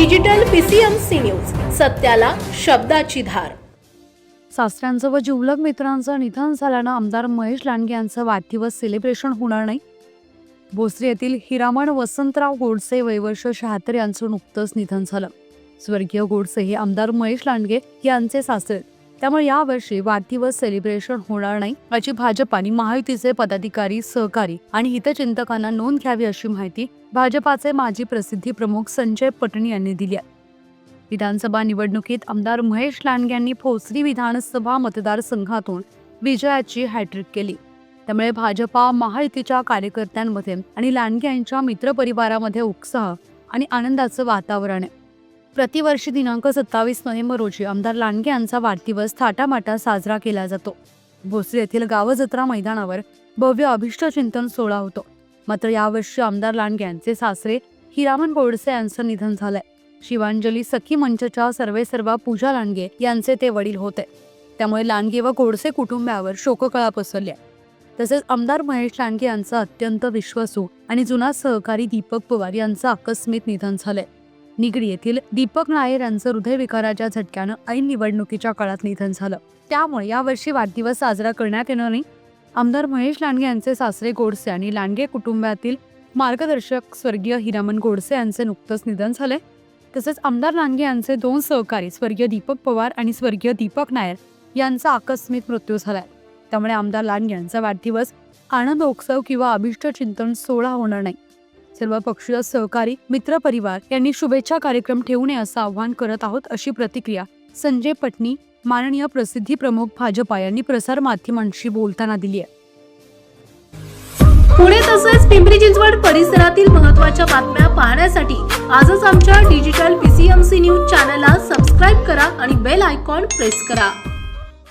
Digital PCMC news सत्याला शब्दाची धार. सासऱ्यांचं व जिवलग मित्रांचं निधन झाल्यानं आमदार महेश लांडगे यांचं वाढदिवस सेलिब्रेशन होणार नाही. भोसरी येथील हिरामण वसंतराव गोडसे वयवर्ष शहात्तर यांचं नुकतंच निधन झालं. स्वर्गीय गोडसे हे आमदार महेश लांडगे यांचे सासरे. त्यामुळे यावर्षी वाढदिवस सेलिब्रेशन होणार नाही याची भाजपाने महायुतीचे पदाधिकारी सहकारी आणि हितचिंतकांना नोंद घ्यावी अशी माहिती भाजपाचे माजी प्रसिद्धी प्रमुख संजय पटणी यांनी दिली आहे. विधानसभा निवडणुकीत आमदार महेश लांडगे यांनी भोसरी विधानसभा मतदारसंघातून विजयाची हॅट्रिक केली. त्यामुळे भाजपा महायुतीच्या कार्यकर्त्यांमध्ये आणि लांडगे यांच्या मित्रपरिवारामध्ये उत्साह आणि आनंदाचं वातावरण आहे. प्रतिवर्षी दिनांक सत्तावीस नोव्हेंबर रोजी आमदार लांडगे यांचा वाढदिवस थाटामाटा साजरा केला जातो. भोसरी येथील गावजत्रा मैदानावर भव्य अभिष्ट चिंतन सोहळा होतो. मात्र यावर्षी आमदार लांडगे यांचे सासरे हिरामन गोडसे यांचं निधन झालंय. शिवांजली सखी मंचच्या सर्वे सर्वा पूजा लांडगे यांचे ते वडील होते. त्यामुळे लांडगे व गोडसे कुटुंबावर शोककळा पसरली आहे. तसेच आमदार महेश लांडगे यांचा अत्यंत विश्वासू आणि जुना सहकारी दीपक पवार यांचं आकस्मिक निधन झालंय. निगडी येथील दीपक नायर यांचं हृदयविकाराच्या झटक्यानं ऐन निवडणुकीच्या काळात निधन झालं. त्यामुळे यावर्षी वाढदिवस साजरा करण्यात येणार नाही. आमदार महेश लांडगे यांचे सासरे गोडसे आणि लांडगे कुटुंबातील मार्गदर्शक स्वर्गीय हिरामन गोडसे यांचे नुकतंच निधन झाले. तसेच आमदार लांडगे यांचे दोन सहकारी स्वर्गीय दीपक पवार आणि स्वर्गीय दीपक नायर यांचा आकस्मिक मृत्यू झालाय. त्यामुळे आमदार लांडगे यांचा वाढदिवस आनंद उत्सव किंवा अभिष्ट चिंतन सोहळा होणार नाही. सर्व पक्षीय सहकारी मित्रपरिवार यांनी शुभेच्छा कार्यक्रम ठेवू नये असं आवाहन करत आहोत अशी प्रतिक्रिया संजय पटनी माननीय प्रसिद्धी प्रमुख भाजपा यांनी प्रसार माध्यमांशी बोलताना दिली आहे. पुणे तसेच पिंपरी चिंचवड परिसरातील महत्त्वाच्या बातम्या पाहण्यासाठी आजच आमच्या डिजिटल पीसीएमसी न्यूज चॅनलला सबस्क्राईब करा आणि बेल आयकॉन प्रेस करा.